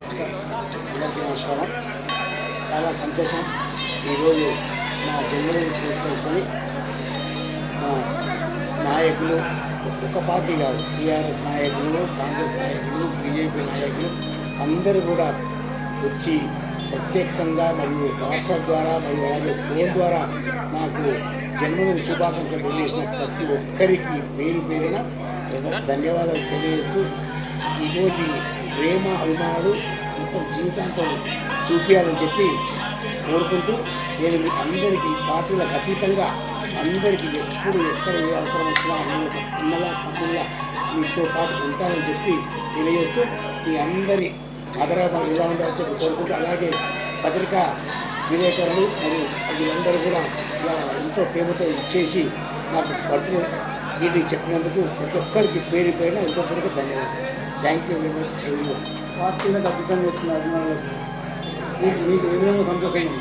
అందరికీ నమస్కారం. చాలా సంతోషం. ఈరోజు నా జన్మదిన తీసుకొచ్చుకొని మా నాయకులు ఒక పార్టీ కాదు టీఆర్ఎస్ నాయకులు కాంగ్రెస్ నాయకులు బీజేపీ నాయకులు అందరూ కూడా వచ్చి ప్రత్యేకంగా మరియు వాట్సాప్ ద్వారా మరియు అలాగే ఫోన్ ద్వారా నాకు జన్మదిన శుభాకాంక్షలు తెలియజేసిన ప్రతి ఒక్కరికి పేరు పేరున ధన్యవాదాలు తెలియజేస్తూ ఈరోజు ప్రేమ అభిమానాలు మొత్తం జీవితాంతం చూపించాలని చెప్పి కోరుకుంటూ నేను మీ అందరికీ పార్టీలకు అతీతంగా అందరికీ ఎప్పుడు ఎక్కడ ఏ అవసరం వచ్చినా అన్నలా తమ్ముళ్ళ మీతో పాటు ఉంటానని చెప్పి తెలియజేస్తూ మీ అందరి హైదరాబాద్ ఇలా ఉండాలని చెప్పి కోరుకుంటూ అలాగే పత్రికా విలేకరులు మరియు వీళ్ళందరూ కూడా ఇలా ఎంతో ప్రేమతో ఇచ్చేసి నాకు బర్త్డే మీటింగ్ చెప్పినందుకు ప్రతి ఒక్కరికి పేరు పేరున ఇంకొకరికి ధన్యవాదాలు. Thank you very much everyone పార్టీలకు అతీతంగా వచ్చిన అభిమానులకు మీకు మీకు విధంగా సంతోషమైంది?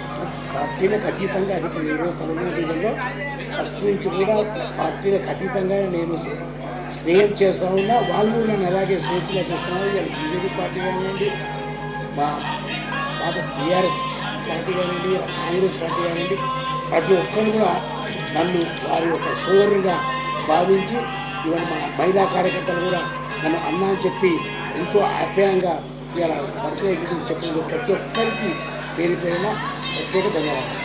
పార్టీలకు అతీతంగా అది ఇప్పుడు ఈరోజు తెలంగాణ రీజన్లో ఫస్ట్ నుంచి కూడా పార్టీలకు అతీతంగా నేను స్నేహం చేస్తా ఉన్నా. వాళ్ళు నన్ను అలాగే స్నేహితులుగా చూస్తున్నారు ఇవాళ బీజేపీ పార్టీ కానివ్వండి మా పాత టీఆర్ఎస్ పార్టీ కానివ్వండి కాంగ్రెస్ పార్టీ కానివ్వండి ప్రతి ఒక్కరు కూడా నన్ను వారి యొక్క సోదరుగా భావించి ఇవాళ మా మహిళా కార్యకర్తలు కూడా మనం అమ్మ అని చెప్పి ఎంతో ఆప్యాయంగా ఇలా బర్త్డే చెప్పినందుకు ప్రతి ఒక్కరికి పేరు పేరున ప్రత్యేక ధన్యవాదాలు.